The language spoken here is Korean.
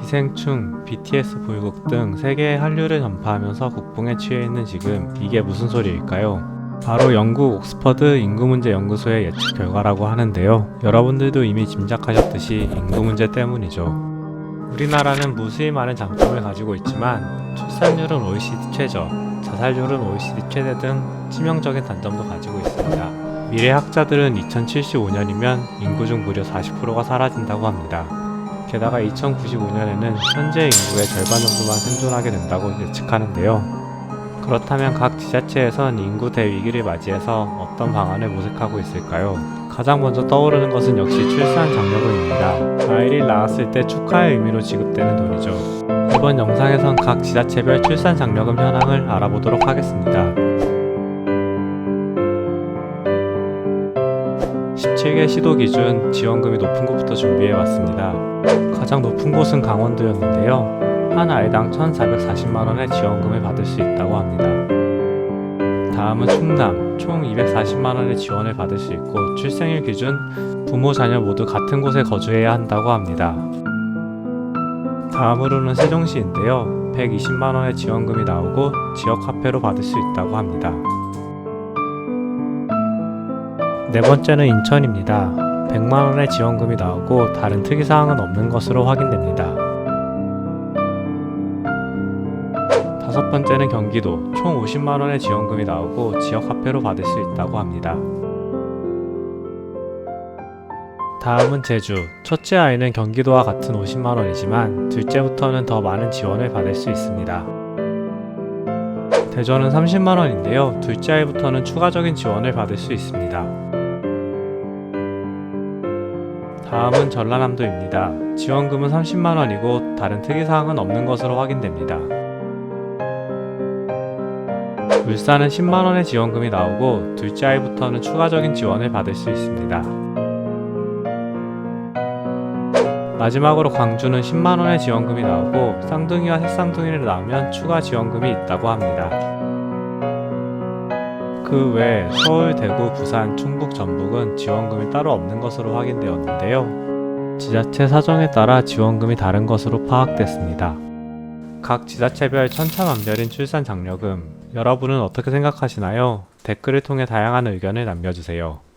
기생충, BTS 보유국 등 세계의 한류를 전파하면서 국뽕에 취해 있는 지금 이게 무슨 소리일까요? 바로 영국 옥스퍼드 인구문제 연구소의 예측 결과라고 하는데요. 여러분들도 이미 짐작하셨듯이 인구 문제 때문이죠. 우리나라는 무수히 많은 장점을 가지고 있지만 출산율은 OECD 최저, 자살률은 OECD 최대 등 치명적인 단점도 가지고 있습니다. 미래 학자들은 2075년이면 인구 중 무려 40%가 사라진다고 합니다. 게다가 2095년에는 현재 인구의 절반 정도만 생존하게 된다고 예측하는데요. 그렇다면 각 지자체에선 인구 대위기를 맞이해서 어떤 방안을 모색하고 있을까요? 가장 먼저 떠오르는 것은 역시 출산 장려금입니다. 아이를 낳았을 때 축하의 의미로 지급되는 돈이죠. 이번 영상에선 각 지자체별 출산 장려금 현황을 알아보도록 하겠습니다. 17개 시도 기준 지원금이 높은 곳부터 준비해 왔습니다. 가장 높은 곳은 강원도였는데요. 한 아이당 1,440만원의 지원금을 받을 수 있다고 합니다. 다음은 충남, 총 240만원의 지원을 받을 수 있고 출생일 기준 부모 자녀 모두 같은 곳에 거주해야 한다고 합니다. 다음으로는 세종시인데요. 120만원의 지원금이 나오고 지역 화폐로 받을 수 있다고 합니다. 네 번째는 인천입니다. 100만원의 지원금이 나오고 다른 특이사항은 없는 것으로 확인됩니다. 다섯 번째는 경기도 총 50만 원의 지원금이 나오고 지역 화폐로 받을 수 있다고 합니다. 다음은 제주. 첫째 아이는 경기도와 같은 50만 원이지만 둘째부터는 더 많은 지원을 받을 수 있습니다. 대전은 30만 원인데요. 둘째 아이부터는 추가적인 지원을 받을 수 있습니다. 다음은 전라남도입니다. 지원금은 30만 원이고 다른 특이사항은 없는 것으로 확인됩니다. 울산은 10만원의 지원금이 나오고 둘째 아이부터는 추가적인 지원을 받을 수 있습니다. 마지막으로 광주는 10만원의 지원금이 나오고 쌍둥이와 새쌍둥이를 낳으면 추가 지원금이 있다고 합니다. 그 외 서울, 대구, 부산, 충북, 전북은 지원금이 따로 없는 것으로 확인되었는데요. 지자체 사정에 따라 지원금이 다른 것으로 파악됐습니다. 각 지자체별 천차만별인 출산 장려금 여러분은 어떻게 생각하시나요? 댓글을 통해 다양한 의견을 남겨주세요.